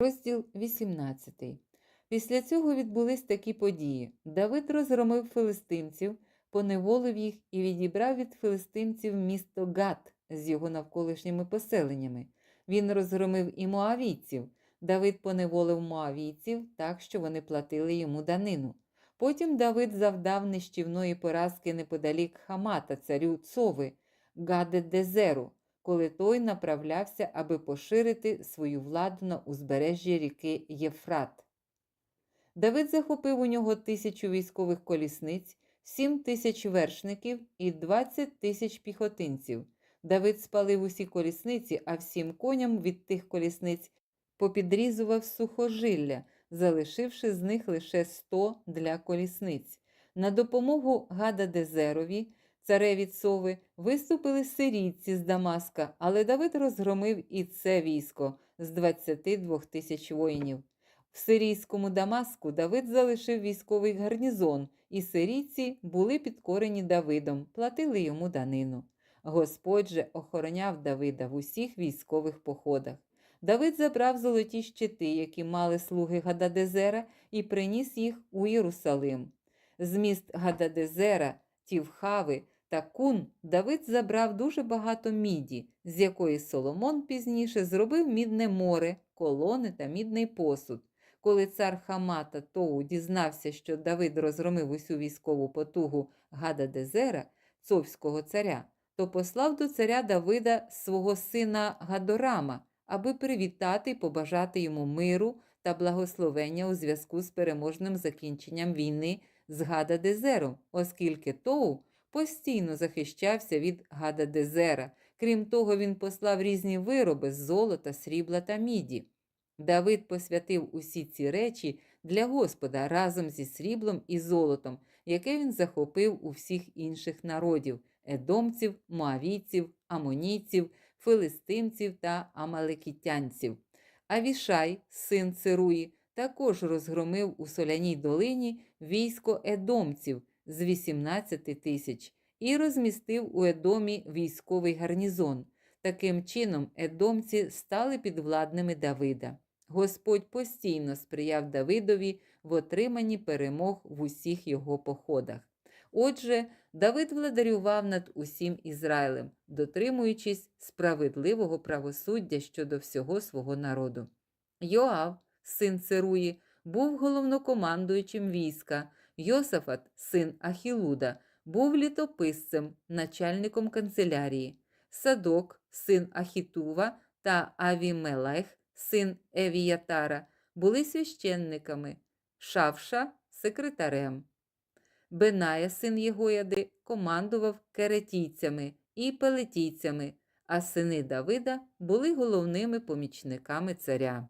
Розділ 18. Після цього відбулись такі події. Давид розгромив филистимців, поневолив їх і відібрав від филистимців місто Гат з його навколишніми поселеннями. Він розгромив і моавійців. Давид поневолив моавійців так, що вони платили йому данину. Потім Давид завдав нищівної поразки неподалік Хамата, царю Цови, Гаде Дезеру, коли той направлявся, аби поширити свою владу на узбережжі ріки Єфрат. Давид захопив у нього тисячу військових колісниць, сім тисяч вершників і двадцять тисяч піхотинців. Давид спалив усі колісниці, а всім коням від тих колісниць попідрізував сухожилля, залишивши з них лише сто для колісниць. На допомогу Гададезерові, цареві Цови, виступили сирійці з Дамаска, але Давид розгромив і це військо з 22 тисяч воїнів. В сирійському Дамаску Давид залишив військовий гарнізон, і сирійці були підкорені Давидом, платили йому данину. Господь же охороняв Давида в усіх військових походах. Давид забрав золоті щити, які мали слуги Гададезера, і приніс їх у Єрусалим. З міст Гададезера, Тівхави та Кун Давид забрав дуже багато міді, з якої Соломон пізніше зробив мідне море, колони та мідний посуд. Коли цар Хамата Тоу дізнався, що Давид розгромив усю військову потугу Гададезера, цовського царя, то послав до царя Давида свого сина Гадорама, аби привітати і побажати йому миру та благословення у зв'язку з переможним закінченням війни з Гададезером, оскільки Тоу постійно захищався від Гададезера. Крім того, він послав різні вироби з золота, срібла та міді. Давид посвятив усі ці речі для Господа разом зі сріблом і золотом, яке він захопив у всіх інших народів едомців, моавійців, амонійців, филистимців та амалекітянців. Авішай, син Цируї, також розгромив у соляній долині військо едомців з 18 тисяч і розмістив у Едомі військовий гарнізон. Таким чином, едомці стали підвладними Давида. Господь постійно сприяв Давидові в отриманні перемог в усіх його походах. Отже, Давид владарював над усім Ізраїлем, дотримуючись справедливого правосуддя щодо всього свого народу. Йоав, син Церуї, був головнокомандуючим війська, Йосафат, син Ахілуда, був літописцем, начальником канцелярії, Садок, син Ахітува та Авімелех, син Евіятара, були священниками, Шавша секретарем. Беная, син Єгояди, командував керетійцями і пелетійцями, а сини Давида були головними помічниками царя.